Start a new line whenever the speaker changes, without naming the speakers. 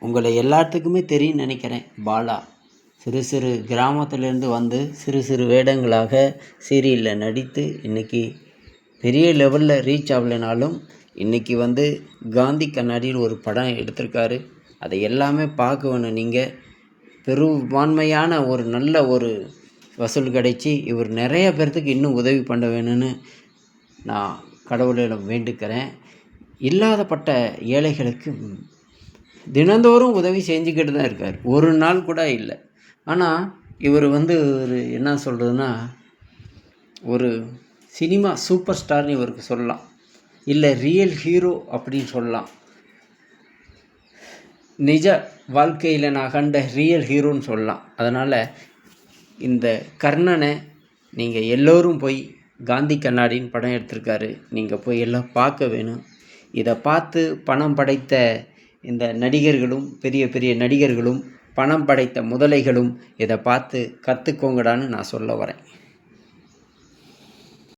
உங்களை எல்லாத்துக்குமே தெரியும்னு நினைக்கிறேன் பாலா. சிறு சிறு கிராமத்துலேருந்து வந்து சிறு சிறு வேடங்களாக சீரியலில் நடித்து இன்றைக்கி பெரிய லெவலில் ரீச் ஆகலைனாலும் இன்றைக்கி வந்து காந்தி கண்ணாடியில் ஒரு படம் எடுத்திருக்காரு. அதை எல்லாமே பார்க்க வேணும் நீங்கள் பெரும்பான்மையான ஒரு நல்ல ஒரு வசூல் கிடைச்சி இவர் நிறைய பேர்த்துக்கு இன்னும் உதவி பண்ண வேணும்னு நான் கடவுளிடம் வேண்டுக்கிறேன். இல்லாதப்பட்ட ஏழைகளுக்கு தினந்தோறும் உதவி செஞ்சுக்கிட்டு தான் இருக்கார். ஒரு நாள் கூட இல்லை. ஆனால் இவர் வந்து ஒரு என்ன சொல்கிறதுனா ஒரு சினிமா சூப்பர் ஸ்டார்னு இவருக்கு சொல்லலாம். இல்லை ரியல் ஹீரோ அப்படின்னு சொல்லலாம். நிஜ வாழ்க்கையில் நான் கண்ட ரியல் ஹீரோன்னு சொல்லலாம். அதனால் இந்த கர்ணனை நீங்கள் எல்லோரும் போய் காந்தி கண்ணாடின்னு படம் எடுத்திருக்காரு. நீங்கள் போய் எல்லாம் பார்க்க வேணும். இதை பார்த்து பணம் படைத்த இந்த நடிகர்களும் பெரிய பெரிய நடிகர்களும் பணம் படைத்த முதலைகளும் இதை பார்த்து கற்றுக்கோங்கடான்னு நான் சொல்ல வரேன்.